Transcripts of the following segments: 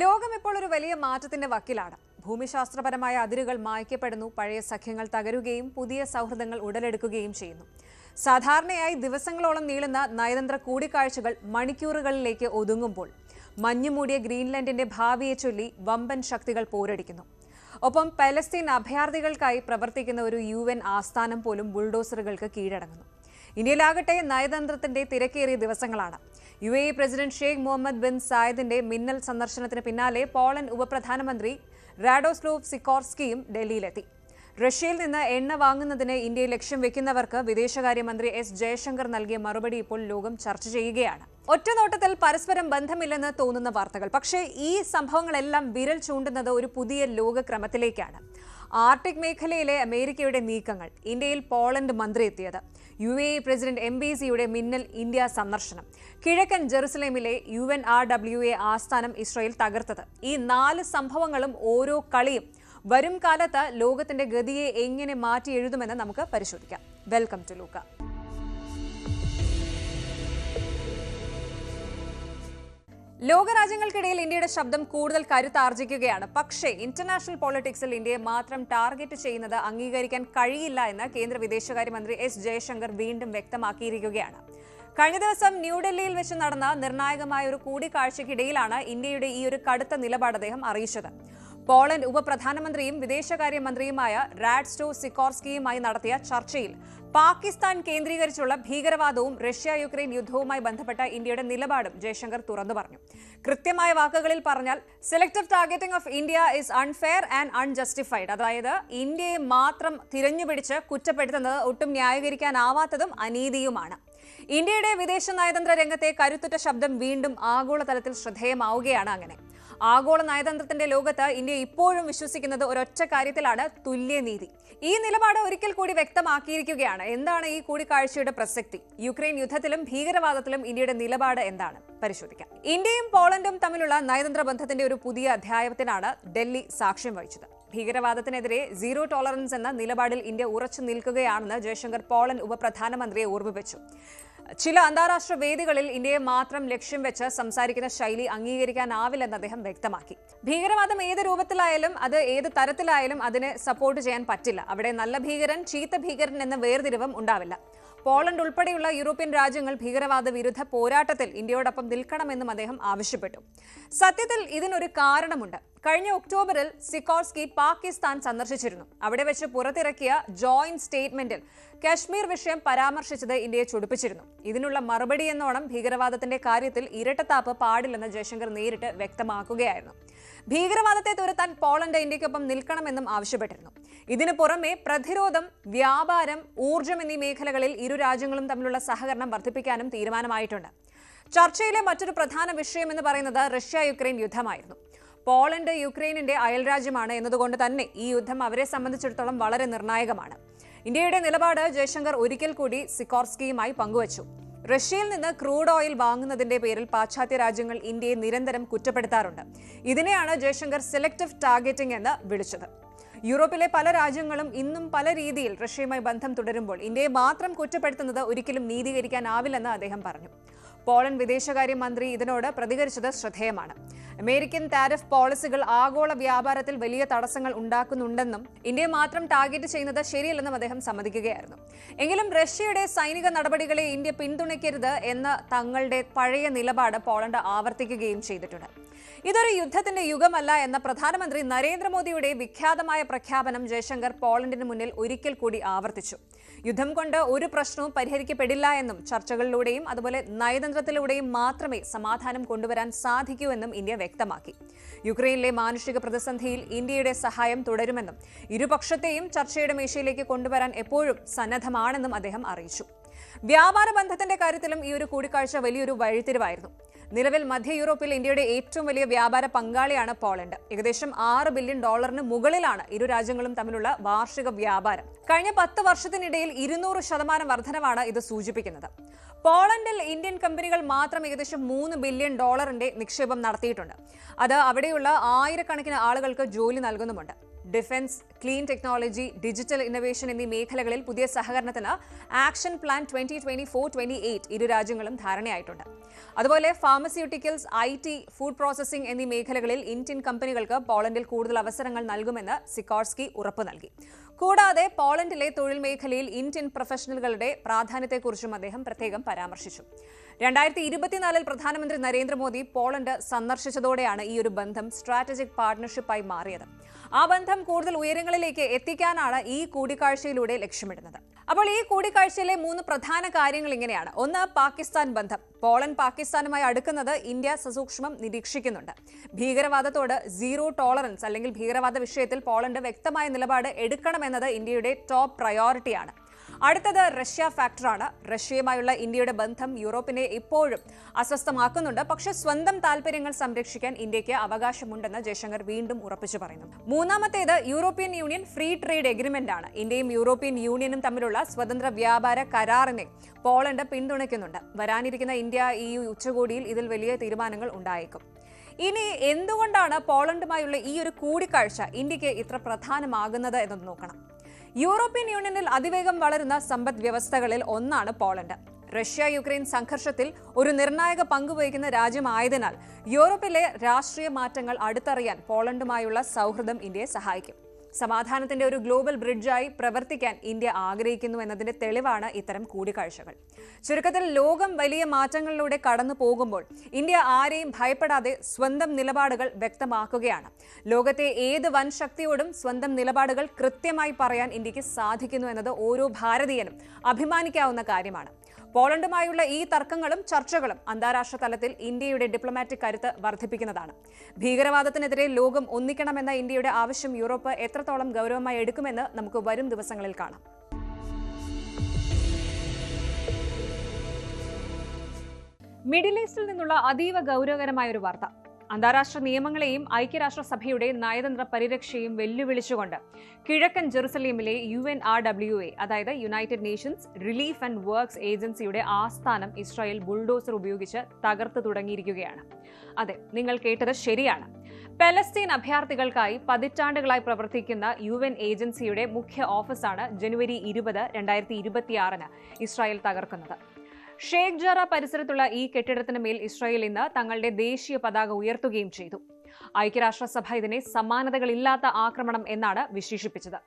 ലോകം ഇപ്പോൾ ഒരു വലിയ മാറ്റത്തിന്റെ വക്കിലാണ്. ഭൂമിശാസ്ത്രപരമായ അതിരുകൾ മായ്ക്കപ്പെടുന്നു പഴയ സഖ്യങ്ങൾ തകരുകയും പുതിയ സൗഹൃദങ്ങൾ ഉടലെടുക്കുകയും ചെയ്യുന്നു. സാധാരണയായി ദിവസങ്ങളോളം നീളുന്ന നയതന്ത്ര കൂടിക്കാഴ്ചകൾ മണിക്കൂറുകളിലേക്ക് ഒതുങ്ങുമ്പോൾ മഞ്ഞുമൂടിയ ഗ്രീൻലൻഡിന്റെ ഭാവിയെ ചൊല്ലി വമ്പൻ ശക്തികൾ പോരടിക്കുന്നു. ഒപ്പം പലസ്തീൻ അഭയാർത്ഥികൾക്കായി പ്രവർത്തിക്കുന്ന ഒരു യു എൻ ആസ്ഥാനം പോലും ബുൾഡോസറുകൾക്ക് കീഴടങ്ങുന്നു. ഇന്ത്യയിലാകട്ടെ നയതന്ത്രത്തിന്റെ തിരക്കേറിയ ദിവസങ്ങളാണ്. U A president Sheikh Mohammed bin സായദിന്റെ മിന്നൽ സന്ദർശനത്തിന് പിന്നാലെ പോളണ്ട് ഉപപ്രധാനമന്ത്രി റാഡോസ്ലോവ് സിക്കോർസ്കിയും ഡൽഹിയിലെത്തി. റഷ്യയിൽ നിന്ന് എണ്ണ വാങ്ങുന്നതിന് ഇന്ത്യയെ ലക്ഷ്യം വെക്കുന്നവർക്ക് വിദേശകാര്യമന്ത്രി എസ് ജയശങ്കർ നൽകിയ മറുപടി ഇപ്പോൾ ലോകം ചർച്ച ചെയ്യുകയാണ്. ഒറ്റനോട്ടത്തിൽ പരസ്പരം ബന്ധമില്ലെന്ന് തോന്നുന്ന വാർത്തകൾ. പക്ഷേ ഈ സംഭവങ്ങളെല്ലാം വിരൽ ചൂണ്ടുന്നത് ഒരു പുതിയ ലോകക്രമത്തിലേക്കാണ്. ആർട്ടിക് മേഖലയിലെ അമേരിക്കയുടെ നീക്കങ്ങൾ ഇന്ത്യയിൽ പോളണ്ട് മന്ത്രി എത്തിയത് U A president M B സിയുടെ മിന്നൽ ഇന്ത്യ സന്ദർശനം കിഴക്കൻ ജെറുസലേമിലെ U N R W A ആസ്ഥാനം ഇസ്രയേൽ തകർത്തത്. ഈ നാല് സംഭവങ്ങളും ഓരോ കളിയും വരും കാലത്ത് ലോകത്തിന്റെ ഗതിയെ എങ്ങനെ മാറ്റി എഴുതുമെന്ന് നമുക്ക് പരിശോധിക്കാം. Welcome to Luca. ലോകരാജ്യങ്ങൾക്കിടയിൽ ഇന്ത്യയുടെ ശബ്ദം കൂടുതൽ കരുത്താർജിക്കുകയാണ്. പക്ഷേ ഇന്റർനാഷണൽ പോളിറ്റിക്സിൽ ഇന്ത്യയെ മാത്രം ടാർഗറ്റ് ചെയ്യുന്നത് അംഗീകരിക്കാൻ കഴിയില്ല എന്ന് കേന്ദ്ര വിദേശകാര്യമന്ത്രി എസ് ജയശങ്കർ വീണ്ടും വ്യക്തമാക്കിയിരിക്കുകയാണ്. കഴിഞ്ഞ ദിവസം ന്യൂഡൽഹിയിൽ വെച്ച് നടന്ന നിർണായകമായ ഒരു കൂടിക്കാഴ്ചയ്ക്കിടയിലാണ് ഇന്ത്യയുടെ ഈ ഒരു കടുത്ത നിലപാട് അദ്ദേഹം അറിയിച്ചത്. പോളണ്ട് ഉപപ്രധാനമന്ത്രിയും വിദേശകാര്യമന്ത്രിയുമായ റാഡ്സ്റ്റോ സിക്കോർസ്കിയുമായി നടത്തിയ ചർച്ചയിൽ പാകിസ്ഥാൻ കേന്ദ്രീകരിച്ചുള്ള ഭീകരവാദവും റഷ്യ യുക്രൈൻ യുദ്ധവുമായി ബന്ധപ്പെട്ട ഇന്ത്യയുടെ നിലപാടും ജയശങ്കർ തുറന്നു പറഞ്ഞു. കൃത്യമായ വാക്കുകളിൽ പറഞ്ഞാൽ selective targeting of India is unfair and unjustified അതായത് ഇന്ത്യയെ മാത്രം തിരഞ്ഞുപിടിച്ച് കുറ്റപ്പെടുത്തുന്നത് ഒട്ടും ന്യായീകരിക്കാനാവാത്തതും അനീതിയുമാണ്. ഇന്ത്യയുടെ വിദേശ നയതന്ത്ര രംഗത്തെ കരുത്തുറ്റ ശബ്ദം വീണ്ടും ആഗോളതലത്തിൽ ശ്രദ്ധേയമാവുകയാണ് അങ്ങനെ. ആഗോള നയതന്ത്രത്തിന്റെ ലോകത്ത് ഇന്ത്യ ഇപ്പോഴും വിശ്വസിക്കുന്നത് ഒരൊറ്റ കാര്യത്തിലാണ് തുല്യനീതി. ഈ നിലപാട് ഒരിക്കൽ കൂടി വ്യക്തമാക്കിയിരിക്കുകയാണ്. എന്താണ് ഈ കൂടിക്കാഴ്ചയുടെ പ്രസക്തി? യുക്രൈൻ യുദ്ധത്തിലും ഭീകരവാദത്തിലും ഇന്ത്യയുടെ നിലപാട് എന്താണ്? പരിശോധിക്കാം. ഇന്ത്യയും പോളണ്ടും തമ്മിലുള്ള നയതന്ത്ര ബന്ധത്തിന്റെ ഒരു പുതിയ അധ്യായത്തിനാണ് ഡൽഹി സാക്ഷ്യം വഹിച്ചത്. ഭീകരവാദത്തിനെതിരെ സീറോ ടോളറൻസ് എന്ന നിലപാടിൽ ഇന്ത്യ ഉറച്ചു നിൽക്കുകയാണെന്ന് ജയശങ്കർ പോളൻ ഉപപ്രധാനമന്ത്രിയെ ഓർമ്മിപ്പിച്ചു. ചില അന്താരാഷ്ട്ര വേദികളിൽ ഇന്ത്യയെ മാത്രം ലക്ഷ്യം വെച്ച് സംസാരിക്കുന്ന ശൈലി അംഗീകരിക്കാനാവില്ലെന്ന് അദ്ദേഹം വ്യക്തമാക്കി. ഭീകരവാദം ഏത് രൂപത്തിലായാലും അത് ഏത് തരത്തിലായാലും അതിനെ സപ്പോർട്ട് ചെയ്യാൻ പറ്റില്ല. അവിടെ നല്ല ഭീകരൻ ചീത്ത ഭീകരൻ എന്ന വേർതിരിവും ഉണ്ടാവില്ല. പോളണ്ട് ഉൾപ്പെടെയുള്ള യൂറോപ്യൻ രാജ്യങ്ങൾ ഭീകരവാദ വിരുദ്ധ പോരാട്ടത്തിൽ ഇന്ത്യയോടൊപ്പം നിൽക്കണമെന്നും അദ്ദേഹം ആവശ്യപ്പെട്ടു. സത്യത്തിൽ ഇതിനൊരു കാരണമുണ്ട്. കഴിഞ്ഞ ഒക്ടോബറിൽ സിക്കോർസ്കി പാകിസ്ഥാൻ സന്ദർശിച്ചിരുന്നു. അവിടെ വെച്ച് പുറത്തിറക്കിയ ജോയിന്റ് സ്റ്റേറ്റ്മെന്റിൽ കശ്മീർ വിഷയം പരാമർശിച്ചത് ഇന്ത്യയെ ചൊടിപ്പിച്ചിരുന്നു. ഇതിനുള്ള മറുപടി എന്നോണം ഭീകരവാദത്തിന്റെ കാര്യത്തിൽ ഇരട്ടത്താപ്പ് പാടില്ലെന്ന് ജയശങ്കർ നേരിട്ട് വ്യക്തമാക്കുകയായിരുന്നു. ഭീകരവാദത്തെ തുരത്താൻ പോളണ്ട് ഇന്ത്യക്കൊപ്പം നിൽക്കണമെന്നും ആവശ്യപ്പെട്ടിരുന്നു. ഇതിനു പുറമെ പ്രതിരോധം വ്യാപാരം ഊർജം എന്നീ മേഖലകളിൽ ഇരു രാജ്യങ്ങളും തമ്മിലുള്ള സഹകരണം വർദ്ധിപ്പിക്കാനും തീരുമാനമായിട്ടുണ്ട്. ചർച്ചയിലെ മറ്റൊരു പ്രധാന വിഷയം എന്ന് പറയുന്നത് റഷ്യ യുക്രൈൻ യുദ്ധമായിരുന്നു. പോളണ്ട് യുക്രൈനിന്റെ അയൽരാജ്യമാണ് എന്നതുകൊണ്ട് തന്നെ ഈ യുദ്ധം അവരെ സംബന്ധിച്ചിടത്തോളം വളരെ നിർണായകമാണ്. ഇന്ത്യയുടെ നിലപാട് ജയശങ്കർ ഒരിക്കൽ കൂടി സിക്കോർസ്കിയുമായി പങ്കുവച്ചു. റഷ്യയിൽ നിന്ന് ക്രൂഡ് ഓയിൽ വാങ്ങുന്നതിന്റെ പേരിൽ പാശ്ചാത്യ രാജ്യങ്ങൾ ഇന്ത്യയെ നിരന്തരം കുറ്റപ്പെടുത്താറുണ്ട്. ഇതിനെയാണ് ജയശങ്കർ സെലക്ടീവ് ടാർഗറ്റിംഗ് എന്ന് വിളിച്ചത്. യൂറോപ്പിലെ പല രാജ്യങ്ങളും ഇന്നും പല രീതിയിൽ റഷ്യയുമായി ബന്ധം തുടരുമ്പോൾ ഇന്ത്യയെ മാത്രം കുറ്റപ്പെടുത്തുന്നത് ഒരിക്കലും നീതീകരിക്കാനാവില്ലെന്ന് അദ്ദേഹം പറഞ്ഞു. പോളണ്ട് വിദേശകാര്യമന്ത്രി ഇതിനോട് പ്രതികരിച്ചത് ശ്രദ്ധേയമാണ്. അമേരിക്കൻ താരിഫ് പോളിസികൾ ആഗോള വ്യാപാരത്തിൽ വലിയ തടസ്സങ്ങൾ ഉണ്ടാക്കുന്നുണ്ടെന്നും ഇന്ത്യ മാത്രം ടാർഗറ്റ് ചെയ്യുന്നത് ശരിയല്ലെന്നും അദ്ദേഹം സമ്മതിക്കുകയായിരുന്നു. എങ്കിലും റഷ്യയുടെ സൈനിക നടപടികളെ ഇന്ത്യ പിന്തുണയ്ക്കരുത് എന്ന തങ്ങളുടെ പഴയ നിലപാട് പോളണ്ട് ആവർത്തിക്കുകയും ചെയ്തിട്ടുണ്ട്. ഇതൊരു യുദ്ധത്തിന്റെ യുഗമല്ല എന്ന പ്രധാനമന്ത്രി നരേന്ദ്രമോദിയുടെ വിഖ്യാതമായ പ്രഖ്യാപനം ജയശങ്കർ പോളണ്ടിന് മുന്നിൽ ഒരിക്കൽ കൂടി ആവർത്തിച്ചു. യുദ്ധം കൊണ്ട് ഒരു പ്രശ്നവും പരിഹരിക്കപ്പെടില്ല എന്നും ചർച്ചകളിലൂടെയും അതുപോലെ നയതന്ത്രത്തിലൂടെയും മാത്രമേ സമാധാനം കൊണ്ടുവരാൻ സാധിക്കൂ എന്നും ഇന്ത്യ വ്യക്തമാക്കി. യുക്രൈനിലെ മാനുഷിക പ്രതിസന്ധിയിൽ ഇന്ത്യയുടെ സഹായം തുടരുമെന്നും ഇരുപക്ഷത്തെയും ചർച്ചയുടെ മേശയിലേക്ക് കൊണ്ടുവരാൻ എപ്പോഴും സന്നദ്ധമാണെന്നും അദ്ദേഹം അറിയിച്ചു. വ്യാപാര ബന്ധത്തിന്റെ കാര്യത്തിലും ഈ ഒരു കൂടിക്കാഴ്ച വലിയൊരു വഴിത്തിരിവായിരുന്നു. നിലവിൽ മധ്യ യൂറോപ്പിൽ ഇന്ത്യയുടെ ഏറ്റവും വലിയ വ്യാപാര പങ്കാളിയാണ് പോളണ്ട്. ഏകദേശം ആറ് ബില്യൺ ഡോളറിന് മുകളിലാണ് ഇരു രാജ്യങ്ങളും തമ്മിലുള്ള വാർഷിക വ്യാപാരം. കഴിഞ്ഞ പത്ത് വർഷത്തിനിടയിൽ ഇരുന്നൂറ് ശതമാനം വർധനവാണ് ഇത് സൂചിപ്പിക്കുന്നത്. പോളണ്ടിൽ ഇന്ത്യൻ കമ്പനികൾ മാത്രം ഏകദേശം മൂന്ന് ബില്യൺ ഡോളറിന്റെ നിക്ഷേപം നടത്തിയിട്ടുണ്ട്. അത് അവിടെയുള്ള ആയിരക്കണക്കിന് ആളുകൾക്ക് ജോലി നൽകുന്നുമുണ്ട്. Defence clean technology digital innovation എന്നീ മേഖലകളിൽ പുതിയ സഹകരണത്തിന് action plan twenty twenty four twenty eight ഇരു രാജ്യങ്ങളും ധാരണയായിട്ടുണ്ട്. അതുപോലെ pharmaceuticals I T food processing എന്നീ മേഖലകളിൽ ഇന്ത്യൻ കമ്പനികൾക്ക് പോളണ്ടിൽ കൂടുതൽ അവസരങ്ങൾ നൽകുമെന്ന് സിക്കോർസ്കി ഉറപ്പു നൽകി. കൂടാതെ പോളണ്ടിലെ തൊഴിൽ മേഖലയിൽ ഇന്ത്യൻ പ്രൊഫഷണലുകളുടെ പ്രാധാന്യത്തെക്കുറിച്ചും അദ്ദേഹം പ്രത്യേകം പരാമർശിച്ചു. രണ്ടായിരത്തി ഇരുപത്തിനാലിൽ പ്രധാനമന്ത്രി നരേന്ദ്രമോദി പോളണ്ട് സന്ദർശിച്ചതോടെയാണ് ഈ ഒരു ബന്ധം സ്ട്രാറ്റജിക് പാർട്ട്ണർഷിപ്പായി മാറിയത്. ആ ബന്ധം കൂടുതൽ ഉയരങ്ങളിലേക്ക് എത്തിക്കാനാണ് ഈ കൂടിക്കാഴ്ചയിലൂടെ ലക്ഷ്യമിടുന്നത്. അപ്പോൾ ഈ കൂടിക്കാഴ്ചയിലെ മൂന്ന് പ്രധാന കാര്യങ്ങൾ ഇങ്ങനെയാണ്. ഒന്ന് പാകിസ്ഥാൻ ബന്ധം. പോളണ്ട് പാകിസ്ഥാനുമായി അടുക്കുന്നത് ഇന്ത്യ സസൂക്ഷ്മം നിരീക്ഷിക്കുന്നുണ്ട്. ഭീകരവാദത്തോട് സീറോ ടോളറൻസ് അല്ലെങ്കിൽ ഭീകരവാദ വിഷയത്തിൽ പോളണ്ട് വ്യക്തമായ നിലപാട് എടുക്കണമെന്നത് ഇന്ത്യയുടെ ടോപ്പ് പ്രയോറിറ്റിയാണ്. അടുത്തത് റഷ്യ ഫാക്ടറാണ്. റഷ്യയുമായുള്ള ഇന്ത്യയുടെ ബന്ധം യൂറോപ്പിനെ ഇപ്പോഴും അസ്വസ്ഥമാക്കുന്നുണ്ട്. പക്ഷേ സ്വന്തം താൽപര്യങ്ങൾ സംരക്ഷിക്കാൻ ഇന്ത്യയ്ക്ക് അവകാശമുണ്ടെന്ന് ജയശങ്കർ വീണ്ടും ഉറപ്പിച്ചു പറയുന്നു. മൂന്നാമത്തേത് European Union free trade agreement ആണ് ഇന്ത്യയും യൂറോപ്യൻ യൂണിയനും തമ്മിലുള്ള സ്വതന്ത്ര വ്യാപാര കരാറിനെ പോളണ്ട് പിന്തുണയ്ക്കുന്നുണ്ട്. വരാനിരിക്കുന്ന ഇന്ത്യ ഈ ഉച്ചകോടിയിൽ ഇതിൽ വലിയ തീരുമാനങ്ങൾ ഉണ്ടായേക്കും. ഇനി എന്തുകൊണ്ടാണ് പോളണ്ടുമായുള്ള ഈ ഒരു കൂടിക്കാഴ്ച ഇന്ത്യയ്ക്ക് ഇത്ര പ്രധാനമാകുന്നത് എന്നൊന്ന് നോക്കണം. യൂറോപ്യൻ യൂണിയനിൽ അതിവേഗം വളരുന്ന സമ്പദ് വ്യവസ്ഥകളിൽ ഒന്നാണ് പോളണ്ട്. റഷ്യ യുക്രൈൻ സംഘർഷത്തിൽ ഒരു നിർണായക പങ്കുവഹിക്കുന്ന രാജ്യമായതിനാൽ യൂറോപ്പിലെ രാഷ്ട്രീയ മാറ്റങ്ങൾ അടുത്തറിയാൻ പോളണ്ടുമായുള്ള സൗഹൃദം ഇന്ത്യയെ സഹായിക്കും. സമാധാനത്തിന്റെ ഒരു ഗ്ലോബൽ ബ്രിഡ്ജായി പ്രവർത്തിക്കാൻ ഇന്ത്യ ആഗ്രഹിക്കുന്നു എന്നതിന്റെ തെളിവാണ് ഇത്തരം കൂടിക്കാഴ്ചകൾ. ചുരുക്കത്തിൽ ലോകം വലിയ മാറ്റങ്ങളിലൂടെ കടന്നു പോകുമ്പോൾ ഇന്ത്യ ആരെയും ഭയപ്പെടാതെ സ്വന്തം നിലപാടുകൾ വ്യക്തമാക്കുകയാണ്. ലോകത്തെ ഏത് വൻ ശക്തിയോടും സ്വന്തം നിലപാടുകൾ കൃത്യമായി പറയാൻ ഇന്ത്യയ്ക്ക് സാധിക്കുന്നു എന്നത് ഓരോ ഭാരതീയനും അഭിമാനിക്കാവുന്ന കാര്യമാണ്. പോളണ്ടുമായുള്ള ഈ തർക്കങ്ങളും ചർച്ചകളും അന്താരാഷ്ട്ര തലത്തിൽ ഇന്ത്യയുടെ ഡിപ്ലോമാറ്റിക് കരുത്ത് വർദ്ധിപ്പിക്കുന്നതാണ്. ഭീകരവാദത്തിനെതിരെ ലോകം ഒന്നിക്കണമെന്ന ഇന്ത്യയുടെ ആവശ്യം യൂറോപ്പ് എത്രത്തോളം ഗൗരവമായി എടുക്കുമെന്ന് നമുക്ക് വരും ദിവസങ്ങളിൽ കാണാം. മിഡിൽ ഈസ്റ്റിൽ നിന്നുള്ള അതീവ ഗൗരവകരമായ ഒരു വാർത്ത. അന്താരാഷ്ട്ര നിയമങ്ങളെയും ഐക്യരാഷ്ട്രസഭയുടെ നയതന്ത്ര പരിരക്ഷയും വെല്ലുവിളിച്ചുകൊണ്ട് കിഴക്കൻ ജെറുസലേമിലെ U N R W A അതായത് United Nations Relief and Works ഏജൻസിയുടെ ആസ്ഥാനം ഇസ്രായേൽ ബുൾഡോസർ ഉപയോഗിച്ച് തകർത്തു തുടങ്ങിയിരിക്കുകയാണ്. അതെ നിങ്ങൾ കേട്ടത് ശരിയാണ്. പലസ്തീൻ അഭയാർത്ഥികൾക്കായി പതിറ്റാണ്ടുകളായി പ്രവർത്തിക്കുന്ന യു എൻ ഏജൻസിയുടെ മുഖ്യ ഓഫീസാണ് ജനുവരി ഇരുപത് രണ്ടായിരത്തി ഇരുപത്തിയാറിന് ഇസ്രായേൽ തകർക്കുന്നത്. ഷേഖ് ജറ പരിസരത്തുള്ള ഈ കെട്ടിടത്തിന് മേൽ ഇസ്രായേൽ ഇന്ന് തങ്ങളുടെ ദേശീയ പതാക ഉയർത്തുകയും ചെയ്തു. ഐക്യരാഷ്ട്രസഭ ഇതിനെ സമാനതകളില്ലാത്ത ആക്രമണം എന്നാണ് വിശേഷിപ്പിച്ചത്.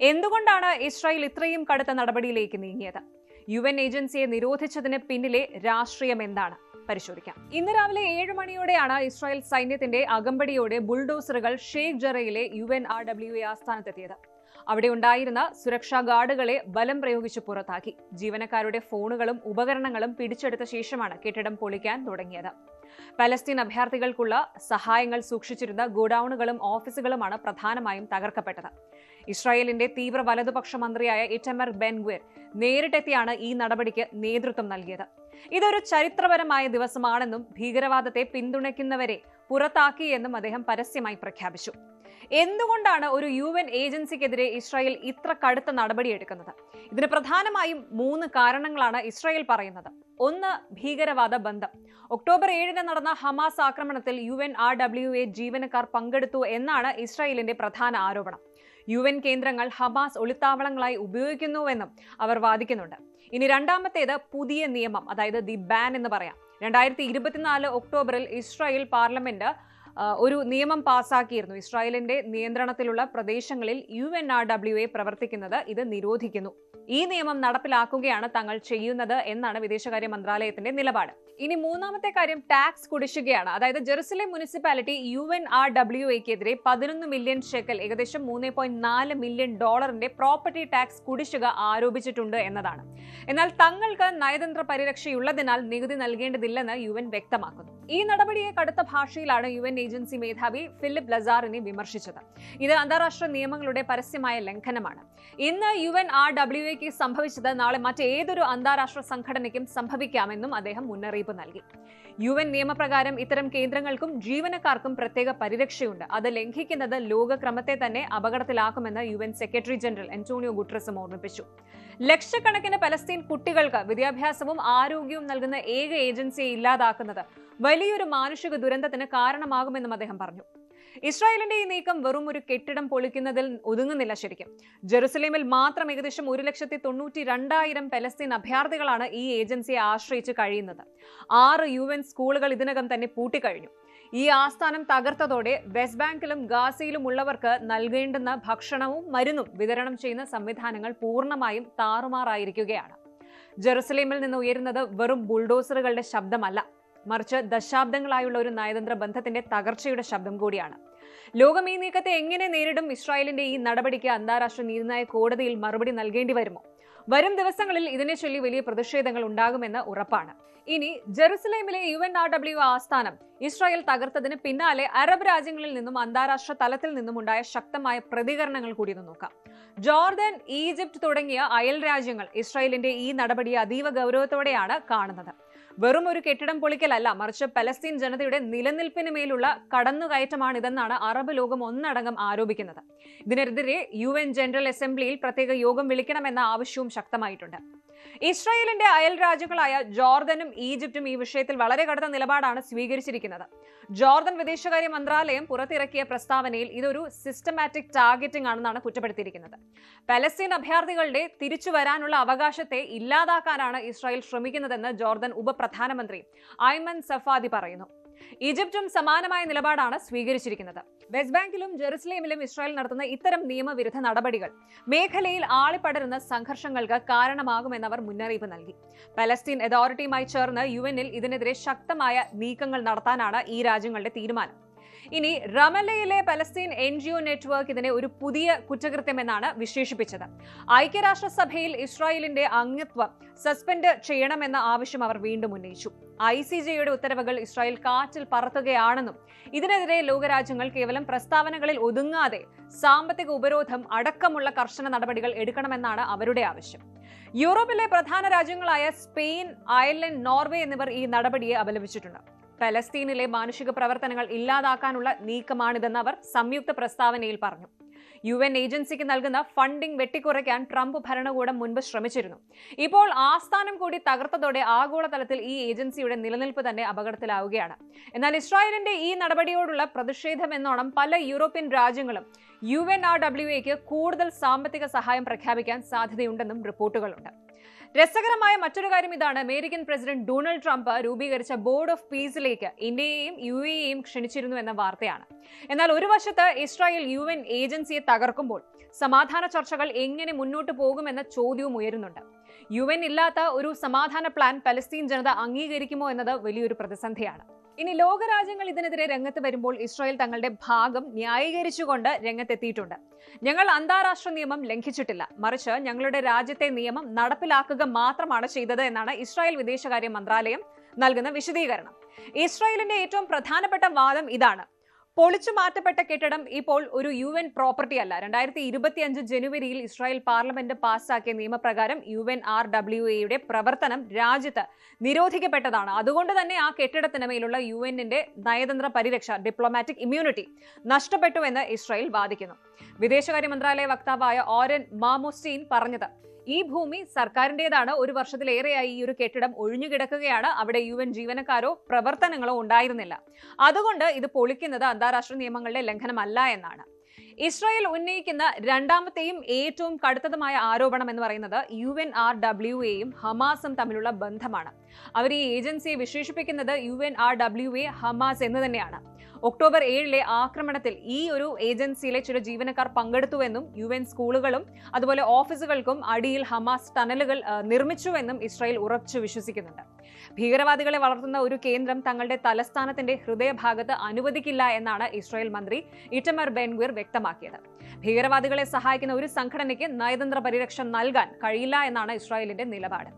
എന്തുകൊണ്ടാണ് ഇസ്രായേൽ ഇത്രയും കടുത്ത നടപടിയിലേക്ക് നീങ്ങിയത്? യു എൻ ഏജൻസിയെ നിരോധിച്ചതിന് പിന്നിലെ രാഷ്ട്രീയം എന്താണ്? പരിശോധിക്കാം. ഇന്ന് രാവിലെ ഏഴ് മണിയോടെയാണ് ഇസ്രായേൽ സൈന്യത്തിന്റെ അകമ്പടിയോടെ ബുൾഡോസറുകൾ Sheikh ജറയിലെ U N R W A ആസ്ഥാനത്തെത്തിയത്. അവിടെ ഉണ്ടായിരുന്ന സുരക്ഷാ ഗാർഡുകളെ ബലം പ്രയോഗിച്ച് പുറത്താക്കി. ജീവനക്കാരുടെ ഫോണുകളും ഉപകരണങ്ങളും പിടിച്ചെടുത്ത ശേഷമാണ് കെട്ടിടം പൊളിക്കാൻ തുടങ്ങിയത്. പലസ്തീൻ അഭയാർത്ഥികൾക്കുള്ള സഹായങ്ങൾ സൂക്ഷിച്ചിരുന്ന ഗോഡൌണുകളും ഓഫീസുകളുമാണ് പ്രധാനമായും തകർക്കപ്പെട്ടത്. ഇസ്രായേലിന്റെ തീവ്ര വലതുപക്ഷ മന്ത്രിയായ ഇറ്റമർ ബെൻഗ്വേർ നേരിട്ടെത്തിയാണ് ഈ നടപടിക്ക് നേതൃത്വം നൽകിയത്. ഇതൊരു ചരിത്രപരമായ ദിവസമാണെന്നും ഭീകരവാദത്തെ പിന്തുണയ്ക്കുന്നവരെ പുറത്താക്കിയെന്നും അദ്ദേഹം പരസ്യമായി പ്രഖ്യാപിച്ചു. എന്തുകൊണ്ടാണ് ഒരു യു എൻ ഏജൻസിക്കെതിരെ ഇസ്രായേൽ ഇത്ര കടുത്ത നടപടിയെടുക്കുന്നത് ഇതിന് പ്രധാനമായും മൂന്ന് കാരണങ്ങളാണ് ഇസ്രായേൽ പറയുന്നത്. ഒന്ന് ഭീകരവാദ ബന്ധം. ഒക്ടോബർ ഏഴിന് നടന്ന ഹമാസ് ആക്രമണത്തിൽ U N R W A ജീവനക്കാർ പങ്കെടുത്തു എന്നാണ് ഇസ്രായേലിന്റെ പ്രധാന ആരോപണം. യു എൻ കേന്ദ്രങ്ങൾ ഹമാസ് ഒളിത്താവളങ്ങളായി ഉപയോഗിക്കുന്നുവെന്നും അവർ വാദിക്കുന്നുണ്ട്. ഇനി രണ്ടാമത്തേത് പുതിയ നിയമം അതായത് ദി ബാൻ എന്ന് പറയാം. രണ്ടായിരത്തി ഇരുപത്തിനാല് ഒക്ടോബറിൽ ഇസ്രായേൽ പാർലമെന്റ് ഒരു നിയമം പാസാക്കിയിരുന്നു. ഇസ്രായേലിന്റെ നിയന്ത്രണത്തിലുള്ള പ്രദേശങ്ങളിൽ U N R W A പ്രവർത്തിക്കുന്നത് ഇത് നിരോധിക്കുന്നു. ഈ നിയമം നടപ്പിലാക്കുകയാണ് തങ്ങൾ ചെയ്യുന്നത് എന്നാണ് വിദേശകാര്യ മന്ത്രാലയത്തിന്റെ നിലപാട്. ഇനി മൂന്നാമത്തെ കാര്യം ടാക്സ് കുടിശ്ശികയാണ്. അതായത് Jerusalem municipality U N R W എക്കെതിരെ പതിനൊന്ന് മില്യൺ ഷെക്കൽ ഏകദേശം മൂന്ന് പോയിന്റ് നാല് മില്യൺ ഡോളറിന്റെ പ്രോപ്പർട്ടി ടാക്സ് കുടിശ്ശിക ആരോപിച്ചിട്ടുണ്ട് എന്നതാണ്. എന്നാൽ തങ്ങൾക്ക് നയതന്ത്ര പരിരക്ഷയുള്ളതിനാൽ നികുതി നൽകേണ്ടതില്ലെന്ന് യു എൻ വ്യക്തമാക്കുന്നു. ഈ നടപടിയെ കടുത്ത ഭാഷയിലാണ് യു എൻ ഏജൻസി മേധാവി ഫിലിപ്പ് ലസാറിനെ വിമർശിച്ചത്. ഇത് അന്താരാഷ്ട്ര നിയമങ്ങളുടെ പരസ്യമായ ലംഘനമാണ്. ഇന്ന് യു എൻ ആർ ഡബ്ല്യു എക്ക് സംഭവിച്ചത് നാളെ മറ്റേതൊരു അന്താരാഷ്ട്ര സംഘടനയ്ക്കും സംഭവിക്കാമെന്നും അദ്ദേഹം മുന്നറിയിപ്പ് നൽകി. യു എൻ നിയമപ്രകാരം ഇത്തരം കേന്ദ്രങ്ങൾക്കും ജീവനക്കാർക്കും പ്രത്യേക പരിരക്ഷയുണ്ട്. അത് ലംഘിക്കുന്നത് ലോകക്രമത്തെ തന്നെ അപകടത്തിലാക്കുമെന്ന് U N secretary general Antonio ഗുട്രസും ഓർമ്മിപ്പിച്ചു. ലക്ഷക്കണക്കിന് പലസ്തീൻ കുട്ടികൾക്ക് വിദ്യാഭ്യാസവും ആരോഗ്യവും നൽകുന്ന ഏക ഏജൻസിയെ ഇല്ലാതാക്കുന്നത് വലിയൊരു മാനുഷിക ദുരന്തത്തിന് കാരണമാകുമെന്നും അദ്ദേഹം പറഞ്ഞു. ഇസ്രായേലിന്റെ ഈ നീക്കം വെറും ഒരു കെട്ടിടം പൊളിക്കുന്നതിൽ ഒതുങ്ങുന്നില്ല ശരിക്കും. ജെറുസലേമിൽ മാത്രം ഏകദേശം ഒരു ലക്ഷത്തി തൊണ്ണൂറ്റി രണ്ടായിരം പലസ്തീൻ അഭയാർത്ഥികളാണ് ഈ ഏജൻസിയെ ആശ്രയിച്ച് കഴിയുന്നത്. ആറ് യു എൻ സ്കൂളുകൾ ഇതിനകം തന്നെ പൂട്ടിക്കഴിഞ്ഞു. ഈ ആസ്ഥാനം തകർത്തതോടെ വെസ്റ്റ് ബാങ്കിലും ഗാസയിലും ഉള്ളവർക്ക് നൽകേണ്ടുന്ന ഭക്ഷണവും മരുന്നും വിതരണം ചെയ്യുന്ന സംവിധാനങ്ങൾ പൂർണമായും താറുമാറായിരിക്കുകയാണ്. ജെറുസലേമിൽ നിന്ന് ഉയരുന്നത് വെറും ബുൾഡോസറുകളുടെ ശബ്ദമല്ല. മറിച്ച് ദശാബ്ദങ്ങളായുള്ള ഒരു നയതന്ത്ര ബന്ധത്തിന്റെ തകർച്ചയുടെ ശബ്ദം കൂടിയാണ്. ലോകം ഈ നീക്കത്തെ എങ്ങനെ നേരിടും? ഇസ്രായേലിന്റെ ഈ നടപടിക്ക് അന്താരാഷ്ട്ര നീതിന്യായ കോടതിയിൽ മറുപടി നൽകേണ്ടി വരുമോ? വരും ദിവസങ്ങളിൽ ഇതിനെ ചൊല്ലി വലിയ പ്രതിഷേധങ്ങൾ ഉണ്ടാകുമെന്ന് ഉറപ്പാണ്. ഇനി ജെറുസലേമിലെ യു എൻ ആർ ഡബ്ല്യു ആസ്ഥാനം ഇസ്രായേൽ തകർത്തതിന് പിന്നാലെ അറബ് രാജ്യങ്ങളിൽ നിന്നും അന്താരാഷ്ട്ര തലത്തിൽ നിന്നും ഉണ്ടായ ശക്തമായ പ്രതികരണങ്ങൾ കൂടി ഒന്ന് നോക്കാം. ജോർദൻ ഈജിപ്ത് തുടങ്ങിയ അയൽ രാജ്യങ്ങൾ ഇസ്രായേലിന്റെ ഈ നടപടി അതീവ ഗൗരവത്തോടെയാണ് കാണുന്നത്. വെറും ഒരു കെട്ടിടം പൊളിക്കലല്ല മറിച്ച് പലസ്തീൻ ജനതയുടെ നിലനിൽപ്പിന് മേലുള്ള കടന്നുകയറ്റമാണിതെന്നാണ് അറബ് ലോകം ഒന്നടങ്കം ആരോപിക്കുന്നത്. ഇതിനെതിരെ യു എൻ ജനറൽ അസംബ്ലിയിൽ പ്രത്യേക യോഗം വിളിക്കണമെന്ന ആവശ്യവും ശക്തമായിട്ടുണ്ട്. ഇസ്രായേലിന്റെ അയൽ രാജ്യങ്ങളായ ജോർദനും ഈജിപ്തും ഈ വിഷയത്തിൽ വളരെ കടുത്ത നിലപാടാണ് സ്വീകരിച്ചിരിക്കുന്നത്. ജോർദൻ വിദേശകാര്യ മന്ത്രാലയം പുറത്തിറക്കിയ പ്രസ്താവനയിൽ ഇതൊരു സിസ്റ്റമാറ്റിക് ടാർഗറ്റിംഗ് ആണെന്നാണ് കുറ്റപ്പെടുത്തിയിരിക്കുന്നത്. പലസ്തീൻ അഭയാർത്ഥികളുടെ തിരിച്ചു വരാനുള്ള അവകാശത്തെ ഇല്ലാതാക്കാനാണ് ഇസ്രായേൽ ശ്രമിക്കുന്നതെന്ന് ജോർദൻ ഉപപ്രധാനമന്ത്രി ഐമൻ സഫാദി പറയുന്നു. ഈജിപ്തും സമാനമായ നിലപാടാണ് സ്വീകരിച്ചിരിക്കുന്നത്. വെസ്റ്റ് ബാങ്കിലും ജെറുസലേമിലും ഇസ്രായേൽ നടത്തുന്ന ഇത്തരം നിയമവിരുദ്ധ നടപടികൾ മേഖലയിൽ ആളിപ്പടരുന്ന സംഘർഷങ്ങൾക്ക് കാരണമാകുമെന്നവർ മുന്നറിയിപ്പ് നൽകി. പലസ്തീൻ അതോറിറ്റിയുമായി ചേർന്ന് യു ഇതിനെതിരെ ശക്തമായ നീക്കങ്ങൾ നടത്താനാണ് ഈ രാജ്യങ്ങളുടെ തീരുമാനം. ഇനി റമലയിലെ Palestine N G O network ഇതിനെ ഒരു പുതിയ കുറ്റകൃത്യമെന്നാണ് വിശേഷിപ്പിച്ചത്. ഐക്യരാഷ്ട്രസഭയിൽ ഇസ്രായേലിന്റെ അംഗത്വം സസ്പെൻഡ് ചെയ്യണമെന്ന ആവശ്യം അവർ വീണ്ടും ഉന്നയിച്ചു. ഐ സി ജെയുടെ ഉത്തരവുകൾ ഇസ്രായേൽ കാറ്റിൽ പറത്തുകയാണെന്നും ഇതിനെതിരെ ലോകരാജ്യങ്ങൾ കേവലം പ്രസ്താവനകളിൽ ഒതുങ്ങാതെ സാമ്പത്തിക ഉപരോധം അടക്കമുള്ള കർശന നടപടികൾ എടുക്കണമെന്നാണ് അവരുടെ ആവശ്യം. യൂറോപ്പിലെ പ്രധാന രാജ്യങ്ങളായ സ്പെയിൻ അയർലൻഡ് നോർവേ എന്നിവർ ഈ നടപടിയെ അപലപിച്ചിട്ടുണ്ട്. പലസ്തീനിലെ മാനുഷിക പ്രവർത്തനങ്ങൾ ഇല്ലാതാക്കാനുള്ള നീക്കമാണിതെന്ന് അവർ സംയുക്ത പ്രസ്താവനയിൽ പറഞ്ഞു. യു എൻ ഏജൻസിക്ക് നൽകുന്ന ഫണ്ടിംഗ് വെട്ടിക്കുറയ്ക്കാൻ ട്രംപ് ഭരണകൂടം മുൻപ് ശ്രമിച്ചിരുന്നു. ഇപ്പോൾ ആസ്ഥാനം കൂടി തകർത്തതോടെ ആഗോളതലത്തിൽ ഈ ഏജൻസിയുടെ നിലനിൽപ്പ് തന്നെ അപകടത്തിലാവുകയാണ്. എന്നാൽ ഇസ്രായേലിന്റെ ഈ നടപടിയോടുള്ള പ്രതിഷേധം എന്നോണം പല യൂറോപ്യൻ രാജ്യങ്ങളും യു എൻ ആർ ഡബ്ല്യു എക്ക് കൂടുതൽ സാമ്പത്തിക സഹായം പ്രഖ്യാപിക്കാൻ സാധ്യതയുണ്ടെന്നും റിപ്പോർട്ടുകളുണ്ട്. രസകരമായ മറ്റൊരു കാര്യം ഇതാണ്. അമേരിക്കൻ പ്രസിഡന്റ് ഡൊണാൾഡ് ട്രംപ് രൂപീകരിച്ച ബോർഡ് ഓഫ് പീസിലേക്ക് ഇന്ത്യയെയും യു എയെയും ക്ഷണിച്ചിരുന്നു എന്ന വാർത്തയാണ്. എന്നാൽ ഒരു വശത്ത് ഇസ്രായേൽ യു എൻ ഏജൻസിയെ തകർക്കുമ്പോൾ സമാധാന ചർച്ചകൾ എങ്ങനെ മുന്നോട്ട് പോകുമെന്ന ചോദ്യവും ഉയരുന്നുണ്ട്. യു എൻ ഇല്ലാത്ത ഒരു സമാധാന പ്ലാൻ പലസ്തീൻ ജനത അംഗീകരിക്കുമോ എന്നത് വലിയൊരു പ്രതിസന്ധിയാണ്. ഇനി ലോകരാജ്യങ്ങൾ ഇതിനെതിരെ രംഗത്ത് വരുമ്പോൾ ഇസ്രായേൽ തങ്ങളുടെ ഭാഗം ന്യായീകരിച്ചുകൊണ്ട് രംഗത്തെത്തിയിട്ടുണ്ട്. ഞങ്ങൾ അന്താരാഷ്ട്ര നിയമം ലംഘിച്ചിട്ടില്ല. മറിച്ച് ഞങ്ങളുടെ രാജ്യത്തെ നിയമം നടപ്പിലാക്കുക മാത്രമാണ് ചെയ്തത് എന്നാണ് ഇസ്രായേൽ വിദേശകാര്യ മന്ത്രാലയം നൽകുന്ന വിശദീകരണം. ഇസ്രായേലിന്റെ ഏറ്റവും പ്രധാനപ്പെട്ട വാദം ഇതാണ്. പൊളിച്ചു മാറ്റപ്പെട്ട കെട്ടിടം ഇപ്പോൾ ഒരു യു എൻ പ്രോപ്പർട്ടി അല്ല. രണ്ടായിരത്തി ഇരുപത്തി അഞ്ച് ജനുവരിയിൽ ഇസ്രായേൽ പാർലമെന്റ് പാസ്സാക്കിയ നിയമപ്രകാരം യു എൻ ആർ ഡബ്ല്യു എയുടെ പ്രവർത്തനം രാജ്യത്ത് നിരോധിക്കപ്പെട്ടതാണ്. അതുകൊണ്ട് തന്നെ ആ കെട്ടിടത്തിന് മേലുള്ള യു എന്നിന്റെ നയതന്ത്ര പരിരക്ഷ ഡിപ്ലോമാറ്റിക് ഇമ്മ്യൂണിറ്റി നഷ്ടപ്പെട്ടുവെന്ന് ഇസ്രായേൽ വാദിക്കുന്നു. വിദേശകാര്യ മന്ത്രാലയ വക്താവായ ഓരൻ മാമോസ്റ്റീൻ പറഞ്ഞത് ഈ ഭൂമി സർക്കാരിന്റെതാണ് ഒരു വർഷത്തിലേറെയായി ഈ ഒരു കെട്ടിടം ഒഴിഞ്ഞുകിടക്കുകയാണ് അവിടെ യു എൻ ജീവനക്കാരോ പ്രവർത്തനങ്ങളോ ഉണ്ടായിരുന്നില്ല. അതുകൊണ്ട് ഇത് പൊളിക്കുന്നത് അന്താരാഷ്ട്ര നിയമങ്ങളുടെ ലംഘനമല്ല എന്നാണ്. ഇസ്രായേൽ ഉന്നയിക്കുന്ന രണ്ടാമത്തെയും ഏറ്റവും കടുത്തതുമായ ആരോപണം എന്ന് പറയുന്നത് യു എൻ ആർ ഡബ്ല്യു എയും ഹമാസും തമ്മിലുള്ള ബന്ധമാണ്. അവർ ഈ ഏജൻസിയെ വിശേഷിപ്പിക്കുന്നത് U N R W A Hamas എന്ന് തന്നെയാണ്. ഒക്ടോബർ ഏഴിലെ ആക്രമണത്തിൽ ഈ ഒരു ഏജൻസിയിലെ ചില ജീവനക്കാർ പങ്കെടുത്തുവെന്നും യു എൻ സ്കൂളുകളും അതുപോലെ ഓഫീസുകൾക്കും അടിയിൽ ഹമാസ് ടണലുകൾ നിർമ്മിച്ചുവെന്നും ഇസ്രായേൽ ഉറച്ചു വിശ്വസിക്കുന്നുണ്ട്. ഭീകരവാദികളെ വളർത്തുന്ന ഒരു കേന്ദ്രം തങ്ങളുടെ തലസ്ഥാനത്തിന്റെ ഹൃദയഭാഗത്ത് അനുവദിക്കില്ല എന്നാണ് ഇസ്രായേൽ മന്ത്രി ഇറ്റമർ ബെൻഗ്വിർ വ്യക്തമാക്കിയത്. ഭീകരവാദികളെ സഹായിക്കുന്ന ഒരു സംഘടനയ്ക്ക് നയതന്ത്ര പരിരക്ഷ നൽകാൻ കഴിയില്ല എന്നാണ് ഇസ്രായേലിന്റെ നിലപാട്.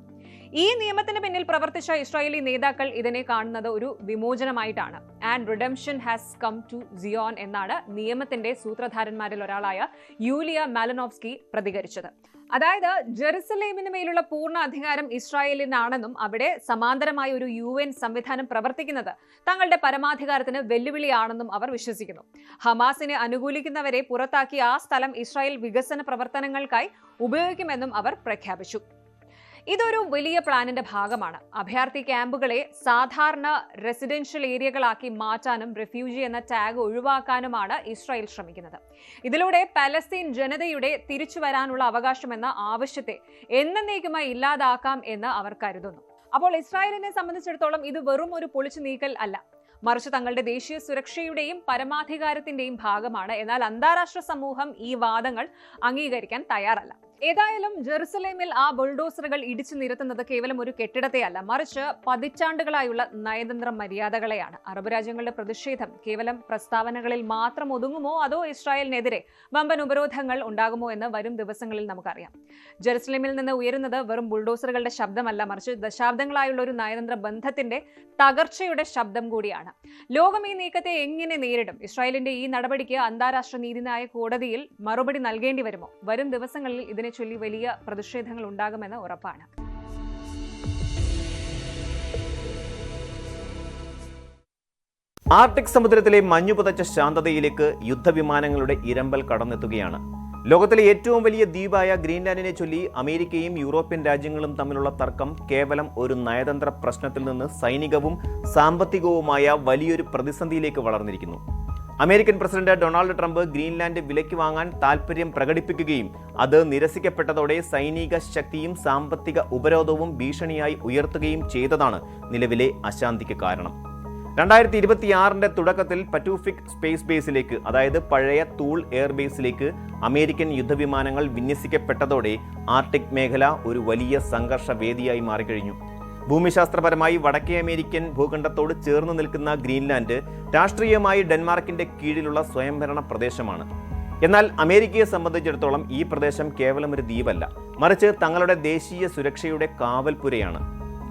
ഈ നിയമത്തിന് പിന്നിൽ പ്രവർത്തിച്ച ഇസ്രായേലി നേതാക്കൾ ഇതിനെ കാണുന്നത് ഒരു വിമോചനമായിട്ടാണ്. And redemption has come to Zion എന്നാണ് നിയമത്തിന്റെ സൂത്രധാരന്മാരിൽ ഒരാളായ യൂലിയ മാലനോവ്സ്കി പ്രതികരിച്ചത്. അതായത് ജെറുസലേമിന് മേലുള്ള പൂർണ അധികാരം ഇസ്രായേലിനാണെന്നും അവിടെ സമാന്തരമായ ഒരു യു എൻ സംവിധാനം പ്രവർത്തിക്കുന്നത് തങ്ങളുടെ പരമാധികാരത്തിന് വെല്ലുവിളിയാണെന്നും അവർ വിശ്വസിക്കുന്നു. ഹമാസിനെ അനുകൂലിക്കുന്നവരെ പുറത്താക്കി ആ സ്ഥലം ഇസ്രായേൽ വികസന പ്രവർത്തനങ്ങൾക്കായി ഉപയോഗിക്കുമെന്നും അവർ പ്രഖ്യാപിച്ചു. ഇതൊരു വലിയ പ്ലാനിന്റെ ഭാഗമാണ്. അഭയാർത്ഥി ക്യാമ്പുകളെ സാധാരണ റെസിഡൻഷ്യൽ ഏരിയകളാക്കി മാറ്റാനും റെഫ്യൂജി എന്ന ടാഗ് ഒഴിവാക്കാനുമാണ് ഇസ്രായേൽ ശ്രമിക്കുന്നത്. ഇതിലൂടെ പലസ്തീൻ ജനതയുടെ തിരിച്ചു വരാനുള്ള അവകാശമെന്ന ആവശ്യത്തെ എന്നേക്കുമായി ഇല്ലാതാക്കാം എന്ന് അവർ കരുതുന്നു. അപ്പോൾ ഇസ്രായേലിനെ സംബന്ധിച്ചിടത്തോളം ഇത് വെറും ഒരു പൊളിച്ചു നീക്കൽ അല്ല. മറിച്ച് തങ്ങളുടെ ദേശീയ സുരക്ഷയുടെയും പരമാധികാരത്തിന്റെയും ഭാഗമാണ്. എന്നാൽ അന്താരാഷ്ട്ര സമൂഹം ഈ വാദങ്ങൾ അംഗീകരിക്കാൻ തയ്യാറല്ല. ഏതായാലും ജെറുസലേമിൽ ആ ബുൾഡോസറുകൾ ഇടിച്ചു നിരത്തുന്നത് കേവലം ഒരു കെട്ടിടത്തെയല്ല. മറിച്ച് പതിറ്റാണ്ടുകളായുള്ള നയതന്ത്ര മര്യാദകളെയാണ്. അറബ് രാജ്യങ്ങളുടെ പ്രതിഷേധം കേവലം പ്രസ്താവനകളിൽ മാത്രം ഒതുങ്ങുമോ? അതോ ഇസ്രായേലിനെതിരെ വമ്പൻ ഉപരോധങ്ങൾ ഉണ്ടാകുമോ എന്ന് വരും ദിവസങ്ങളിൽ നമുക്കറിയാം. ജെറുസലേമിൽ നിന്ന് ഉയരുന്നത് വെറും ബുൾഡോസറുകളുടെ ശബ്ദമല്ല. മറിച്ച് ദശാബ്ദങ്ങളായുള്ള ഒരു നയതന്ത്ര ബന്ധത്തിന്റെ തകർച്ചയുടെ ശബ്ദം കൂടിയാണ്. ലോകം ഈ നീക്കത്തെ എങ്ങനെ നേരിടും? ഇസ്രായേലിന്റെ ഈ നടപടിക്ക് അന്താരാഷ്ട്ര നീതിന്യായ കോടതിയിൽ മറുപടി നൽകേണ്ടി വരുമോ? വരും ദിവസങ്ങളിൽ ഇതിനെ ചൊല്ലി വലിയ പ്രതിഷേധങ്ങൾ ഉണ്ടാകുമെന്ന് ഉറപ്പാണ്. ആർട്ടിക് സമുദ്രത്തിലെ മഞ്ഞു പുതച്ച ശാന്തതയിലേക്ക് യുദ്ധവിമാനങ്ങളുടെ ഇരമ്പൽ കടന്നെത്തുകയാണ്. ലോകത്തിലെ ഏറ്റവും വലിയ ദ്വീപായ ഗ്രീൻലാൻഡിനെ ചൊല്ലി അമേരിക്കയും യൂറോപ്യൻ രാജ്യങ്ങളും തമ്മിലുള്ള തർക്കം കേവലം ഒരു നയതന്ത്ര പ്രശ്നത്തിൽ നിന്ന് സൈനികവും സാമ്പത്തികവുമായ വലിയൊരു പ്രതിസന്ധിയിലേക്ക് വളർന്നിരിക്കുന്നു. American president Donald Trump Greenland വിലയ്ക്ക് വാങ്ങാൻ താൽപ്പര്യം പ്രകടിപ്പിക്കുകയും അത് നിരസിക്കപ്പെട്ടതോടെ സൈനിക ശക്തിയും സാമ്പത്തിക ഉപരോധവും ഭീഷണിയായി ഉയർത്തുകയും ചെയ്തതാണ് നിലവിലെ അശാന്തിക്ക് കാരണം. രണ്ടായിരത്തി ഇരുപത്തിയാറിന്റെ തുടക്കത്തിൽ പറ്റൂഫിക് സ്പേസ് ബേസിലേക്ക് അതായത് പഴയ തൂൾ എയർബേസിലേക്ക് അമേരിക്കൻ യുദ്ധവിമാനങ്ങൾ വിന്യസിക്കപ്പെട്ടതോടെ ആർട്ടിക് മേഖല ഒരു വലിയ സംഘർഷ വേദിയായി മാറിക്കഴിഞ്ഞു. ഭൂമിശാസ്ത്രപരമായി വടക്കേ അമേരിക്കൻ ഭൂഖണ്ഡത്തോട് ചേർന്ന് നിൽക്കുന്ന ഗ്രീൻലാൻഡ് രാഷ്ട്രീയമായി ഡെൻമാർക്കിന്റെ കീഴിലുള്ള സ്വയംഭരണ പ്രദേശമാണ്. എന്നാൽ അമേരിക്കയെ സംബന്ധിച്ചിടത്തോളം ഈ പ്രദേശം കേവലം ഒരു ദ്വീപല്ല. മറിച്ച് തങ്ങളുടെ ദേശീയ സുരക്ഷയുടെ കാവൽപുരയാണ്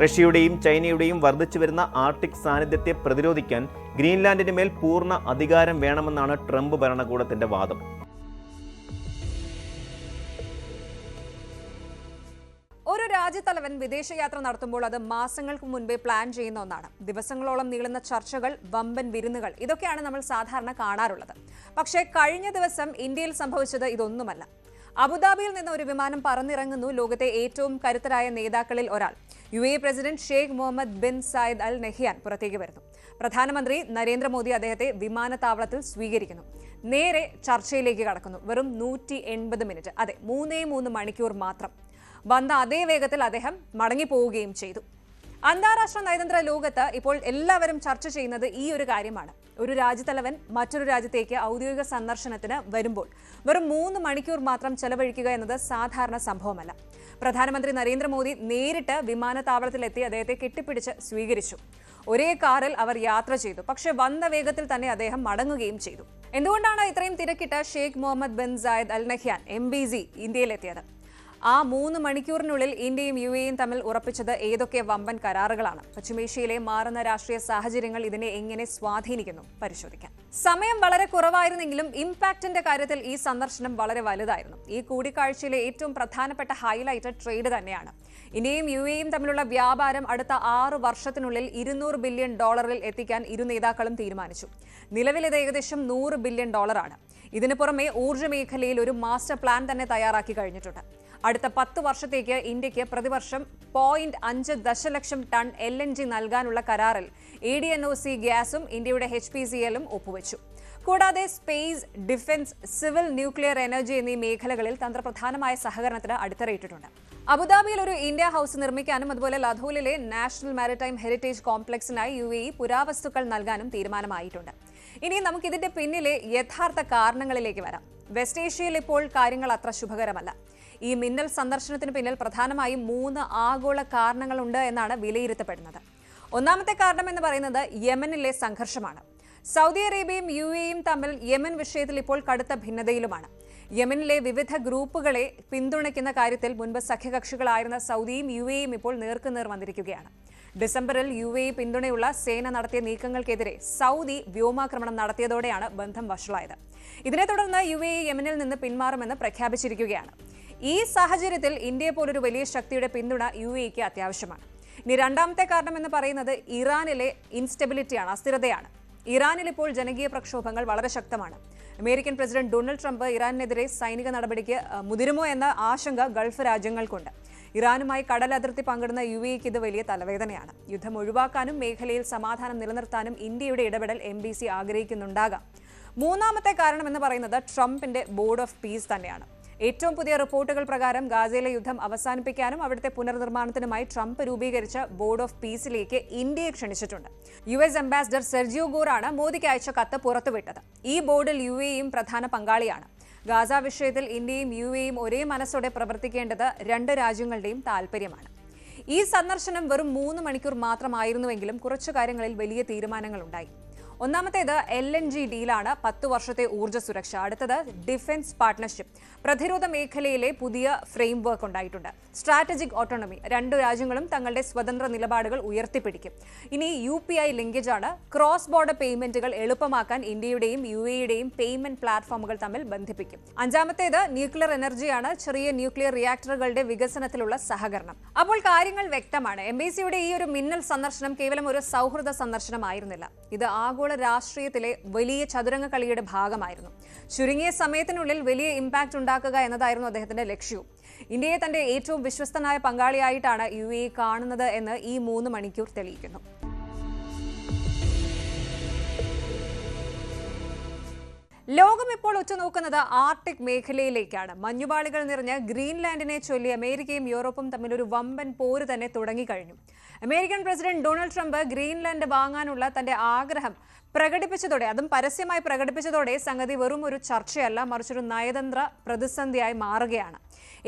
റഷ്യയുടെയും ചൈനയുടെയും വർദ്ധിച്ചു വരുന്ന ആർട്ടിക് സാന്നിധ്യത്തെ പ്രതിരോധിക്കാൻ ഗ്രീൻലാൻഡിന് മേൽ പൂർണ അധികാരം വേണമെന്നാണ് ട്രംപ് ഭരണകൂടത്തിന്റെ വാദം. ഒരു രാജ്യത്തലവൻ വിദേശയാത്ര നടത്തുമ്പോൾ അത് മാസങ്ങൾക്ക് മുൻപേ പ്ലാൻ ചെയ്യുന്ന ഒന്നാണ്. ദിവസങ്ങളോളം നീളുന്ന ചർച്ചകൾ വമ്പൻ വിരുന്നുകൾ ഇതൊക്കെയാണ് നമ്മൾ സാധാരണ കാണാറുള്ളത്. പക്ഷേ കഴിഞ്ഞ ദിവസം ഇന്ത്യയിൽ സംഭവിച്ചത് ഇതൊന്നുമല്ല. അബുദാബിയിൽ നിന്ന് ഒരു വിമാനം പറന്നിറങ്ങുന്നു ലോകത്തെ ഏറ്റവും കരുത്തരായ നേതാക്കളിൽ ഒരാൾ. U A president Sheikh Mohammed bin Zayed Al Nahyan പുറത്തേക്ക് വരുന്നു. പ്രധാനമന്ത്രി നരേന്ദ്രമോദി അദ്ദേഹത്തെ വിമാനത്താവളത്തിൽ സ്വീകരിക്കുന്നു. നേരെ ചർച്ചയിലേക്ക് കടക്കുന്നു. വെറും നൂറ്റി മിനിറ്റ്. അതെ മൂന്നേ മൂന്ന് മണിക്കൂർ മാത്രം. വന്ന അതേ വേഗത്തിൽ അദ്ദേഹം മടങ്ങിപ്പോവുകയും ചെയ്തു. അന്താരാഷ്ട്ര നയതന്ത്ര ലോകത്ത് ഇപ്പോൾ എല്ലാവരും ചർച്ച ചെയ്യുന്നത് ഈ ഒരു കാര്യമാണ്. ഒരു രാജ്യത്തലവൻ മറ്റൊരു രാജ്യത്തേക്ക് ഔദ്യോഗിക സന്ദർശനത്തിന് വരുമ്പോൾ വെറും മൂന്ന് മണിക്കൂർ മാത്രം ചെലവഴിക്കുക എന്നത് സാധാരണ സംഭവമല്ല. പ്രധാനമന്ത്രി നരേന്ദ്രമോദി നേരിട്ട് വിമാനത്താവളത്തിലെത്തി അദ്ദേഹത്തെ കെട്ടിപ്പിടിച്ച് സ്വീകരിച്ചു. ഒരേ കാറിൽ അവർ യാത്ര ചെയ്തു. പക്ഷേ വന്ന വേഗത്തിൽ തന്നെ അദ്ദേഹം മടങ്ങുകയും ചെയ്തു. എന്തുകൊണ്ടാണ് ഇത്രയും തിരക്കിട്ട് Sheikh Mohammed bin Zayed Al Nahyan M B C ഇന്ത്യയിലെത്തിയത്? ആ മൂന്ന് മണിക്കൂറിനുള്ളിൽ ഇന്ത്യയും യു എയും തമ്മിൽ ഉറപ്പിച്ചത് ഏതൊക്കെ വമ്പൻ കരാറുകളാണ്? പശ്ചിമേഷ്യയിലെ മാറുന്ന രാഷ്ട്രീയ സാഹചര്യങ്ങൾ ഇതിനെ എങ്ങനെ സ്വാധീനിക്കുന്നു? പരിശോധിക്കാം. സമയം വളരെ കുറവായിരുന്നെങ്കിലും ഇമ്പാക്റ്റിന്റെ കാര്യത്തിൽ ഈ സന്ദർശനം വളരെ വലുതായിരുന്നു. ഈ കൂടിക്കാഴ്ചയിലെ ഏറ്റവും പ്രധാനപ്പെട്ട ഹൈലൈറ്റ് ട്രേഡ് തന്നെയാണ്. ഇന്ത്യയും യു എയും തമ്മിലുള്ള വ്യാപാരം അടുത്ത ആറ് വർഷത്തിനുള്ളിൽ ഇരുന്നൂറ് ബില്യൺ ഡോളറിൽ എത്തിക്കാൻ ഇരു നേതാക്കളും തീരുമാനിച്ചു. നിലവിൽ ഇത് ഏകദേശം നൂറ് ബില്യൺ ഡോളറാണ്. ഇതിനു പുറമെ ഊർജ മേഖലയിൽ ഒരു മാസ്റ്റർ പ്ലാൻ തന്നെ തയ്യാറാക്കി കഴിഞ്ഞിട്ടുണ്ട്. അടുത്ത പത്ത് വർഷത്തേക്ക് ഇന്ത്യയ്ക്ക് പ്രതിവർഷം പോയിന്റ് അഞ്ച് ദശലക്ഷം ടൺ എൽ എൻ ജി നൽകാനുള്ള കരാറിൽ A D N O C ഗ്യാസും ഇന്ത്യയുടെ എച്ച് പി സി എല്ലും ഒപ്പുവെച്ചു. കൂടാതെ space defence civil nuclear energy എന്നീ മേഖലകളിൽ തന്ത്രപ്രധാനമായ സഹകരണത്തിന് അടിത്തറയിട്ടിട്ടുണ്ട്. അബുദാബിയിൽ ഒരു ഇന്ത്യ ഹൌസ് നിർമ്മിക്കാനും അതുപോലെ ലധോലിലെ നാഷണൽ മാരിടൈം ഹെറിറ്റേജ് കോംപ്ലക്സിനായി യു എ പുരാവസ്തുക്കൾ നൽകാനും തീരുമാനമായിട്ടുണ്ട്. ഇനി നമുക്കിതിന്റെ പിന്നിലെ യഥാർത്ഥ കാരണങ്ങളിലേക്ക് വരാം. വെസ്റ്റ് ഏഷ്യയിൽ ഇപ്പോൾ കാര്യങ്ങൾ അത്ര ശുഭകരമല്ല. ഈ മിന്നൽ സന്ദർശനത്തിന് പിന്നിൽ പ്രധാനമായും മൂന്ന് ആഗോള കാരണങ്ങളുണ്ട് എന്നാണ് വിലയിരുത്തപ്പെടുന്നത്. ഒന്നാമത്തെ കാരണം എന്ന് പറയുന്നത് യമനിലെ സംഘർഷമാണ്. സൗദി അറേബ്യയും യു എയും തമ്മിൽ യമൻ വിഷയത്തിൽ ഇപ്പോൾ കടുത്ത ഭിന്നതയിലുമാണ്. യമനിലെ വിവിധ ഗ്രൂപ്പുകളെ പിന്തുണയ്ക്കുന്ന കാര്യത്തിൽ മുൻപ് സഖ്യകക്ഷികളായിരുന്ന സൗദിയും യു എയും ഇപ്പോൾ നേർക്കുനേർ വന്നിരിക്കുകയാണ്. ഡിസംബറിൽ യു എ പിന്തുണയുള്ള സേന നടത്തിയ നീക്കങ്ങൾക്കെതിരെ സൗദി വ്യോമാക്രമണം നടത്തിയതോടെയാണ് ബന്ധം വഷളായത്. ഇതിനെ തുടർന്ന് യു എ യമനിൽ നിന്ന് പിന്മാറുമെന്ന് പ്രഖ്യാപിച്ചിരിക്കുകയാണ്. ഈ സാഹചര്യത്തിൽ ഇന്ത്യയെ പോലൊരു വലിയ ശക്തിയുടെ പിന്തുണ യു എക്ക് അത്യാവശ്യമാണ്. ഇനി രണ്ടാമത്തെ കാരണം എന്ന് പറയുന്നത് ഇറാനിലെ ഇൻസ്റ്റെബിലിറ്റിയാണ് അസ്ഥിരതയാണ്. ഇറാനിൽ ഇപ്പോൾ ജനകീയ പ്രക്ഷോഭങ്ങൾ വളരെ ശക്തമാണ്. അമേരിക്കൻ പ്രസിഡന്റ് ഡൊണാൾഡ് ട്രംപ് ഇറാനെതിരെ സൈനിക നടപടിക്ക് മുതിരുമോ എന്ന ആശങ്ക ഗൾഫ് രാജ്യങ്ങൾക്കുണ്ട്. ഇറാനുമായി കടൽ അതിർത്തി പങ്കിടുന്ന യു എക്ക് ഇത് വലിയ തലവേദനയാണ്. യുദ്ധം ഒഴിവാക്കാനും മേഖലയിൽ സമാധാനം നിലനിർത്താനും ഇന്ത്യയുടെ ഇടപെടൽ എം ബി സി ആഗ്രഹിക്കുന്നുണ്ടാകാം. മൂന്നാമത്തെ കാരണം എന്ന് പറയുന്നത് ട്രംപിന്റെ ബോർഡ് ഓഫ് പീസ് തന്നെയാണ്. ഏറ്റവും പുതിയ റിപ്പോർട്ടുകൾ പ്രകാരം ഗാസയിലെ യുദ്ധം അവസാനിപ്പിക്കാനും അവിടുത്തെ പുനർനിർമ്മാണത്തിനുമായി ട്രംപ് രൂപീകരിച്ച ബോർഡ് ഓഫ് പീസിലേക്ക് ഇന്ത്യയെ ക്ഷണിച്ചിട്ടുണ്ട്. യു എസ് അംബാസിഡർ സെർജിയോ ഗോറാണ് മോദിക്ക് അയച്ച കത്ത് പുറത്തുവിട്ടത്. ഈ ബോർഡിൽ യു എയും പ്രധാന പങ്കാളിയാണ്. ഗാസ വിഷയത്തിൽ ഇന്ത്യയും യു എയും ഒരേ മനസ്സോടെ പ്രവർത്തിക്കേണ്ടത് രണ്ട് രാജ്യങ്ങളുടെയും താൽപ്പര്യമാണ് ഈ സന്ദർശനം വെറും മൂന്ന് മണിക്കൂർ മാത്രമായിരുന്നുവെങ്കിലും കുറച്ചു കാര്യങ്ങളിൽ വലിയ തീരുമാനങ്ങളുണ്ടായി. ഒന്നാമത്തേത് എൽ എൻ ജി ഡീലാണ് പത്ത് വർഷത്തെ ഊർജ സുരക്ഷ അടുത്തത് ഡിഫൻസ് പാർട്ട്ണർഷിപ്പ് പ്രതിരോധ മേഖലയിലെ പുതിയ ഫ്രെയിംവർക്ക് ഉണ്ടായിട്ടുണ്ട്. സ്ട്രാറ്റജിക് ഓട്ടോണമി രണ്ട് രാജ്യങ്ങളും തങ്ങളുടെ സ്വതന്ത്ര നിലപാടുകൾ ഉയർത്തിപ്പിടിക്കും. ഇനി യു പി ഐ ലിങ്കേജ് ആണ്. ക്രോസ് ബോർഡർ പേയ്മെന്റുകൾ എളുപ്പമാക്കാൻ ഇന്ത്യയുടെയും യു എയുടെയും പേയ്മെന്റ് പ്ലാറ്റ്ഫോമുകൾ തമ്മിൽ ബന്ധിപ്പിക്കും. അഞ്ചാമത്തേത് ന്യൂക്ലിയർ എനർജിയാണ് ചെറിയ ന്യൂക്ലിയർ റിയാക്ടറുകളുടെ വികസനത്തിലുള്ള സഹകരണം. അപ്പോൾ കാര്യങ്ങൾ വ്യക്തമാണ്. എംബേസിയുടെ ഈ ഒരു മിന്നൽ സന്ദർശനം കേവലം ഒരു സൗഹൃദ സന്ദർശനമായിരുന്നില്ല. ഇത് ആഗോള രാഷ്ട്രീയത്തിലെ വലിയ ചതുരംഗ കളിയുടെ ഭാഗമായിരുന്നു. ചുരുങ്ങിയ സമയത്തിനുള്ളിൽ വലിയ ഇമ്പാക്ട് ഉണ്ടാക്കുക എന്നതായിരുന്നു അദ്ദേഹത്തിന്റെ ലക്ഷ്യവും. ഇന്ത്യയെ തന്റെ ഏറ്റവും വിശ്വസ്തനായ പങ്കാളിയായിട്ടാണ് യു എ കാണുന്നത് എന്ന് ഈ മൂന്ന് മണിക്കൂർ തെളിയിക്കുന്നു. ലോകം ഇപ്പോൾ ഉറ്റുനോക്കുന്നത് ആർട്ടിക് മേഖലയിലേക്കാണ്. മഞ്ഞുപാളികൾ നിറഞ്ഞ ഗ്രീൻലാൻഡിനെ ചൊല്ലി അമേരിക്കയും യൂറോപ്പും തമ്മിൽ ഒരു വമ്പൻ പോര് തന്നെ തുടങ്ങിക്കഴിഞ്ഞു. American president Donald Trump Greenland വാങ്ങാനുള്ള തന്റെ ആഗ്രഹം പ്രകടിപ്പിച്ചതോടെ അതും പരസ്യമായി പ്രകടിപ്പിച്ചതോടെ സംഗതി വെറും ഒരു ചർച്ചയല്ല മറിച്ചൊരു നയതന്ത്ര പ്രതിസന്ധിയായി മാറുകയാണ്.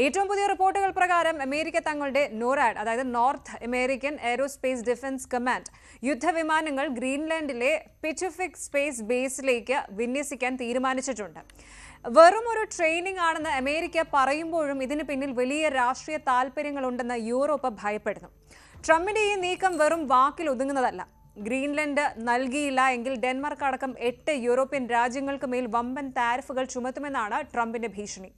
ഏറ്റവും പുതിയ റിപ്പോർട്ടുകൾ പ്രകാരം അമേരിക്ക തങ്ങളുടെ നോറാഡ് അതായത് North American aerospace defence command യുദ്ധവിമാനങ്ങൾ ഗ്രീൻലാൻഡിലെ പെസിഫിക് സ്പേസ് ബേസിലേക്ക് വിന്യസിക്കാൻ തീരുമാനിച്ചിട്ടുണ്ട്. വെറും ഒരു ട്രെയിനിങ് ആണെന്ന് അമേരിക്ക പറയുമ്പോഴും ഇതിന് പിന്നിൽ വലിയ രാഷ്ട്രീയ താല്പര്യങ്ങളുണ്ടെന്ന് യൂറോപ്പ് ഭയപ്പെടുന്നു. ട്രംപിന്റെ ഈ നീക്കം വെറും വാക്കിൽ ഒതുങ്ങുന്നതല്ല. ഗ്രീൻലൻഡ് നൽകിയില്ല എങ്കിൽ ഡെൻമാർക്ക് അടക്കം എട്ട് യൂറോപ്യൻ രാജ്യങ്ങൾക്ക് മേൽ വമ്പൻ താരിഫുകൾ ചുമത്തുമെന്നാണ് ട്രംപിന്റെ ഭീഷണി.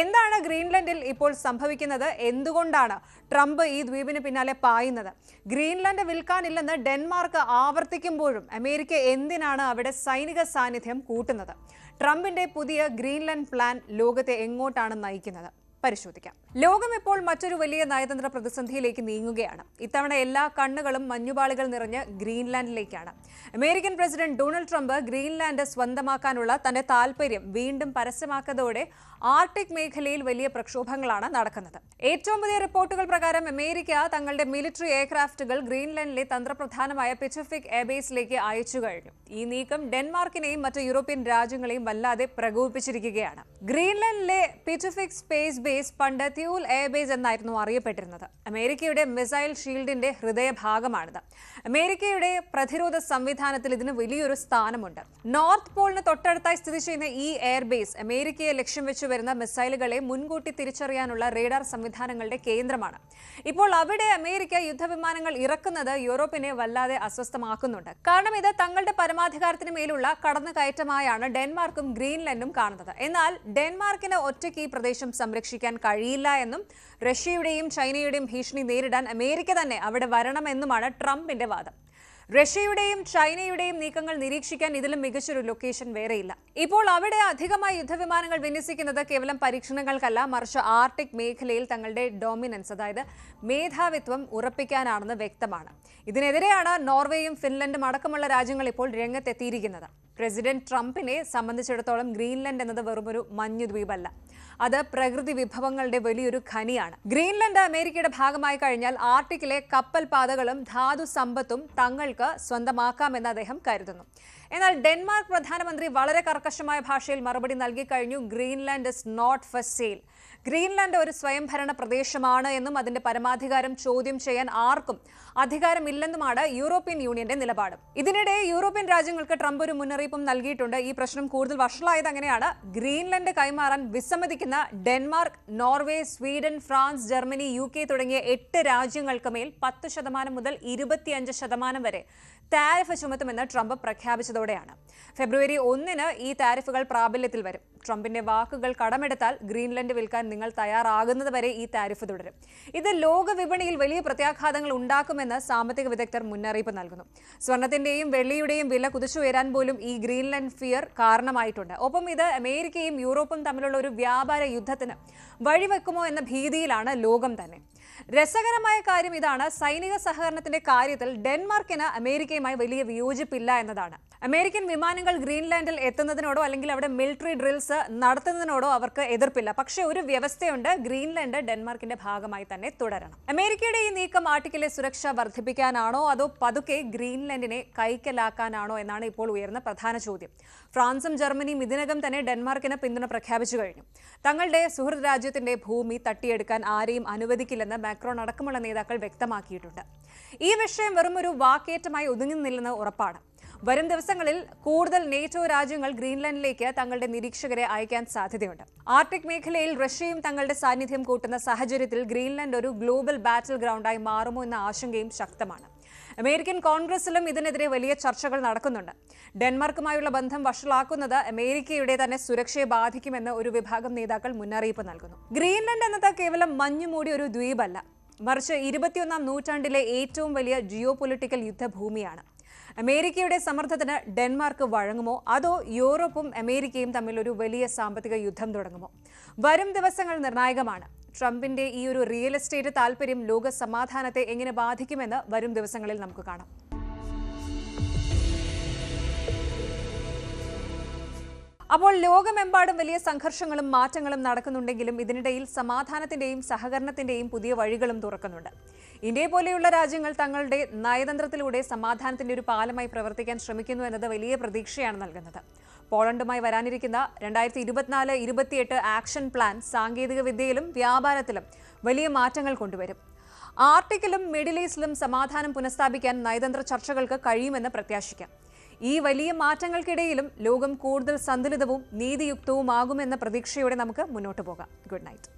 എന്താണ് ഗ്രീൻലൻഡിൽ ഇപ്പോൾ സംഭവിക്കുന്നത്? എന്തുകൊണ്ടാണ് ട്രംപ് ഈ ദ്വീപിന് പിന്നാലെ പായുന്നത്? ഗ്രീൻലൻഡ് വിൽക്കാനില്ലെന്ന് ഡെൻമാർക്ക് ആവർത്തിക്കുമ്പോഴും അമേരിക്ക എന്തിനാണ് അവിടെ സൈനിക സാന്നിധ്യം കൂട്ടുന്നത്? ട്രംപിന്റെ പുതിയ ഗ്രീൻലൻഡ് പ്ലാൻ ലോകത്തെ എങ്ങോട്ടാണ് നയിക്കുന്നത്? പരിശോധിക്കാം. ലോകം ഇപ്പോൾ മറ്റൊരു വലിയ നയതന്ത്ര പ്രതിസന്ധിയിലേക്ക് നീങ്ങുകയാണ്. ഇത്തവണ എല്ലാ കണ്ണുകളും മഞ്ഞുപാളികൾ നിറഞ്ഞ് ഗ്രീൻലാൻഡിലേക്കാണ്. American president Donald Trump Greenland സ്വന്തമാക്കാനുള്ള തന്റെ താൽപര്യം വീണ്ടും പരസ്യമാക്കതോടെ ആർട്ടിക് മേഖലയിൽ വലിയ പ്രക്ഷോഭങ്ങളാണ് നടക്കുന്നത്. ഏറ്റവും പുതിയ റിപ്പോർട്ടുകൾ പ്രകാരം അമേരിക്ക തങ്ങളുടെ മിലിറ്ററി എയർക്രാഫ്റ്റുകൾ ഗ്രീൻലൻഡിലെ തന്ത്രപ്രധാനമായ പെസിഫിക് എയർബേസിലേക്ക് അയച്ചു കഴിഞ്ഞു. ഈ നീക്കം ഡെൻമാർക്കിനെയും മറ്റ് യൂറോപ്യൻ രാജ്യങ്ങളെയും വല്ലാതെ പ്രകോപിപ്പിച്ചിരിക്കുകയാണ്. ഗ്രീൻലൻഡിലെ പെസിഫിക് സ്പേസ് ബേസ് പണ്ട് ത്യൂൽ എയർബേസ് എന്നായിരുന്നു അറിയപ്പെട്ടിരുന്നത്. അമേരിക്കയുടെ മിസൈൽ ഷീൽഡിന്റെ ഹൃദയഭാഗമാണിത്. അമേരിക്കയുടെ പ്രതിരോധ സംവിധാനത്തിൽ ഇതിന് വലിയൊരു സ്ഥാനമുണ്ട്. നോർത്ത് പോളിന് തൊട്ടടുത്തായി സ്ഥിതി ചെയ്യുന്ന ഈ എയർബേസ് അമേരിക്കയെ ലക്ഷ്യം വെച്ച് വരുന്ന മിസൈലുകളെ മുൻകൂട്ടി തിരിച്ചറിയാനുള്ള റേഡാർ സംവിധാനങ്ങളുടെ കേന്ദ്രമാണ്. ഇപ്പോൾ അവിടെ അമേരിക്ക യുദ്ധവിമാനങ്ങൾ ഇറക്കുന്നത് യൂറോപ്പിനെ വല്ലാതെ അസ്വസ്ഥമാക്കുന്നുണ്ട്. കാരണം ഇത് തങ്ങളുടെ പരമാധികാരത്തിന് മേലുള്ള കടന്നുകയറ്റമായാണ് ഡെൻമാർക്കും ഗ്രീൻലൻഡും കാണുന്നത്. എന്നാൽ ഡെൻമാർക്കിന് ഒറ്റയ്ക്ക് ഈ പ്രദേശം സംരക്ഷിക്കാൻ കഴിയില്ല എന്നും റഷ്യയുടെയും ചൈനയുടെയും ഭീഷണി നേരിടാൻ അമേരിക്ക തന്നെ അവിടെ വരണമെന്നുമാണ് ട്രംപിന്റെ വാദം. റഷ്യയുടെയും ചൈനയുടെയും നീക്കങ്ങൾ നിരീക്ഷിക്കാൻ ഇതിലും മികച്ചൊരു ലൊക്കേഷൻ വേറെയില്ല. ഇപ്പോൾ അവിടെ അധികമായി യുദ്ധവിമാനങ്ങൾ വിന്യസിക്കുന്നത് കേവലം പരീക്ഷണങ്ങൾക്കല്ല മറിച്ച് ആർട്ടിക് മേഖലയിൽ തങ്ങളുടെ ഡോമിനൻസ് അതായത് മേധാവിത്വം ഉറപ്പിക്കാനാണെന്ന് വ്യക്തമാണ്. ഇതിനെതിരെയാണ് നോർവേയും ഫിൻലൻഡും അടക്കമുള്ള രാജ്യങ്ങൾ ഇപ്പോൾ രംഗത്തെത്തിയിരിക്കുന്നത്. പ്രസിഡന്റ് ട്രംപിനെ സംബന്ധിച്ചിടത്തോളം ഗ്രീൻലൻഡ് എന്നത് വെറുമൊരു മഞ്ഞു ദ്വീപല്ല അത് പ്രകൃതി വിഭവങ്ങളുടെ വലിയൊരു ഖനിയാണ്. ഗ്രീൻലൻഡ് അമേരിക്കയുടെ ഭാഗമായി കഴിഞ്ഞാൽ ആർട്ടിക്കിലെ കപ്പൽ പാതകളും ധാതു സമ്പത്തും തങ്ങൾക്ക് സ്വന്തമാക്കാമെന്ന് അദ്ദേഹം കരുതുന്നു. എന്നാൽ ഡെൻമാർക്ക് പ്രധാനമന്ത്രി വളരെ കർക്കശമായ ഭാഷയിൽ മറുപടി നൽകി കഴിഞ്ഞു. Greenland is not for sale Greenland ഒരു സ്വയംഭരണ പ്രദേശമാണ് എന്നും അതിന്റെ പരമാധികാരം ചോദ്യം ചെയ്യാൻ ആർക്കും അധികാരമില്ലെന്നുമാണ് യൂറോപ്യൻ യൂണിയന്റെ നിലപാട്. ഇതിനിടെ യൂറോപ്യൻ രാജ്യങ്ങൾക്ക് ട്രംപ് ഒരു മുന്നറിയിപ്പും നൽകിയിട്ടുണ്ട്. ഈ പ്രശ്നം കൂടുതൽ വഷളായത് അങ്ങനെയാണ്. ഗ്രീൻലൻഡ് കൈമാറാൻ വിസമ്മതിക്കുന്ന Denmark Norway Sweden France Germany U തുടങ്ങിയ എട്ട് രാജ്യങ്ങൾക്ക് മേൽ പത്ത് ശതമാനം മുതൽ ഇരുപത്തിയഞ്ച് ശതമാനം വരെ താരിഫ് ചുമത്തുമെന്ന് ട്രംപ് പ്രഖ്യാപിച്ചതോടെയാണ്. ഫെബ്രുവരി ഒന്നിന് ഈ താരിഫുകൾ പ്രാബല്യത്തിൽ വരും. ട്രംപിന്റെ വാക്കുകൾ കടമെടുത്താൽ ഗ്രീൻലൻഡ് വിൽക്കാൻ നിങ്ങൾ തയ്യാറാകുന്നത് വരെ ഈ താരിഫ് തുടരും. ഇത് ലോക വിപണിയിൽ വലിയ പ്രത്യാഘാതങ്ങൾ ഉണ്ടാക്കുമെന്ന് സാമ്പത്തിക വിദഗ്ധർ മുന്നറിയിപ്പ് നൽകുന്നു. സ്വർണത്തിന്റെയും വെള്ളിയുടെയും വില കുതിച്ചുയരാൻ പോലും ഈ ഗ്രീൻലൻഡ് ഫിയർ കാരണമായിട്ടുണ്ട്. ഒപ്പം ഇത് അമേരിക്കയും യൂറോപ്പും തമ്മിലുള്ള ഒരു വ്യാപാര യുദ്ധത്തിന് വഴിവെക്കുമോ എന്ന ഭീതിയിലാണ് ലോകം തന്നെ. രസകരമായ കാര്യം ഇതാണ്. സൈനിക സഹകരണത്തിന്റെ കാര്യത്തിൽ ഡെൻമാർക്കിന് അമേരിക്കയുമായി വലിയ വിയോജിപ്പില്ല എന്നതാണ്. അമേരിക്കൻ വിമാനങ്ങൾ ഗ്രീൻലാൻഡിൽ എത്തുന്നതിനോടോ അല്ലെങ്കിൽ അവിടെ മിലിറ്ററി ഡ്രിൽസ് നടത്തുന്നതിനോടോ അവർക്ക് എതിർപ്പില്ല. പക്ഷേ ഒരു വ്യവസ്ഥയുണ്ട്. ഗ്രീൻലാൻഡ് ഡെൻമാർക്കിന്റെ ഭാഗമായി തന്നെ തുടരണം. അമേരിക്കയുടെ ഈ നീക്കം ആർട്ടിക്കിലെ സുരക്ഷ വർദ്ധിപ്പിക്കാനാണോ അതോ പതുക്കെ ഗ്രീൻലാൻഡിനെ കൈക്കലാക്കാനാണോ എന്നാണ് ഇപ്പോൾ ഉയർന്ന പ്രധാന ചോദ്യം. ഫ്രാൻസും ജർമ്മനിയും ഇതിനകം തന്നെ ഡെൻമാർക്കിന് പിന്തുണ പ്രഖ്യാപിച്ചു കഴിഞ്ഞു. തങ്ങളുടെ സുഹൃത് രാജ്യത്തിന്റെ ഭൂമി തട്ടിയെടുക്കാൻ ആരെയും അനുവദിക്കില്ലെന്ന് മാക്രോൺ അടക്കമുള്ള നേതാക്കൾ വ്യക്തമാക്കിയിട്ടുണ്ട്. ഈ വിഷയം വെറും ഒരു വാക്കേറ്റമായി ഒതുങ്ങുന്നില്ലെന്ന് ഉറപ്പാണ്. വരും ദിവസങ്ങളിൽ കൂടുതൽ നേറ്റോ രാജ്യങ്ങൾ ഗ്രീൻലാൻഡിലേക്ക് തങ്ങളുടെ നിരീക്ഷകരെ അയക്കാൻ സാധ്യതയുണ്ട്. ആർട്ടിക് മേഖലയിൽ റഷ്യയും തങ്ങളുടെ സാന്നിധ്യം കൂട്ടുന്ന സാഹചര്യത്തിൽ ഗ്രീൻലാൻഡ് ഒരു ഗ്ലോബൽ ബാറ്റിൽ ഗ്രൗണ്ടായി മാറുമോ എന്ന ആശങ്കയും ശക്തമാണ്. അമേരിക്കൻ കോൺഗ്രസിലും ഇതിനെതിരെ വലിയ ചർച്ചകൾ നടക്കുന്നുണ്ട്. ഡെൻമാർക്കുമായുള്ള ബന്ധം വഷളാക്കുന്നത് അമേരിക്കയുടെ തന്നെ സുരക്ഷയെ ബാധിക്കുമെന്ന് ഒരു വിഭാഗം നേതാക്കൾ മുന്നറിയിപ്പ് നൽകുന്നു. ഗ്രീൻലൻഡ് എന്നത് കേവലം മഞ്ഞുമൂടി ഒരു ദ്വീപല്ല. മറിച്ച് ഇരുപത്തിയൊന്നാം നൂറ്റാണ്ടിലെ ഏറ്റവും വലിയ ജിയോ പൊളിറ്റിക്കൽ യുദ്ധഭൂമിയാണ്. അമേരിക്കയുടെ സമ്മർദ്ദത്തിന് ഡെൻമാർക്ക് വഴങ്ങുമോ? അതോ യൂറോപ്പും അമേരിക്കയും തമ്മിൽ ഒരു വലിയ സാമ്പത്തിക യുദ്ധം തുടങ്ങുമോ? വരും ദിവസങ്ങൾ നിർണായകമാണ്. ട്രംപിന്റെ ഈ ഒരു റിയൽ എസ്റ്റേറ്റ് താല്പര്യം ലോക സമാധാനത്തെ എങ്ങനെ ബാധിക്കുമെന്ന് വരും ദിവസങ്ങളിൽ നമുക്ക് കാണാം. അപ്പോൾ ലോകമെമ്പാടും വലിയ സംഘർഷങ്ങളും മാറ്റങ്ങളും നടക്കുന്നുണ്ടെങ്കിലും ഇതിനിടയിൽ സമാധാനത്തിന്റെയും സഹകരണത്തിന്റെയും പുതിയ വഴികളും തുറക്കുന്നുണ്ട്. ഇന്ത്യയെ പോലെയുള്ള രാജ്യങ്ങൾ തങ്ങളുടെ നയതന്ത്രത്തിലൂടെ സമാധാനത്തിന്റെ ഒരു പാലമായി പ്രവർത്തിക്കാൻ ശ്രമിക്കുന്നു എന്നത് വലിയ പ്രതീക്ഷയാണ് നൽകുന്നത്. പോളണ്ടുമായി വരാനിരിക്കുന്ന രണ്ടായിരത്തി ഇരുപത്തിനാല് ഇരുപത്തിയെട്ട് ആക്ഷൻ പ്ലാൻ സാങ്കേതിക വിദ്യയിലും വ്യാപാരത്തിലും വലിയ മാറ്റങ്ങൾ കൊണ്ടുവരും. ആർട്ടിക്കിലും മിഡിൽ ഈസ്റ്റിലും സമാധാനം പുനഃസ്ഥാപിക്കാൻ നയതന്ത്ര ചർച്ചകൾക്ക് കഴിയുമെന്ന് പ്രത്യാശിക്കാം. ഈ വലിയ മാറ്റങ്ങൾക്കിടയിലും ലോകം കൂടുതൽ സന്തുലിതവും നീതിയുക്തവുമാകുമെന്ന പ്രതീക്ഷയോടെ നമുക്ക് മുന്നോട്ട് പോകാം. Good night.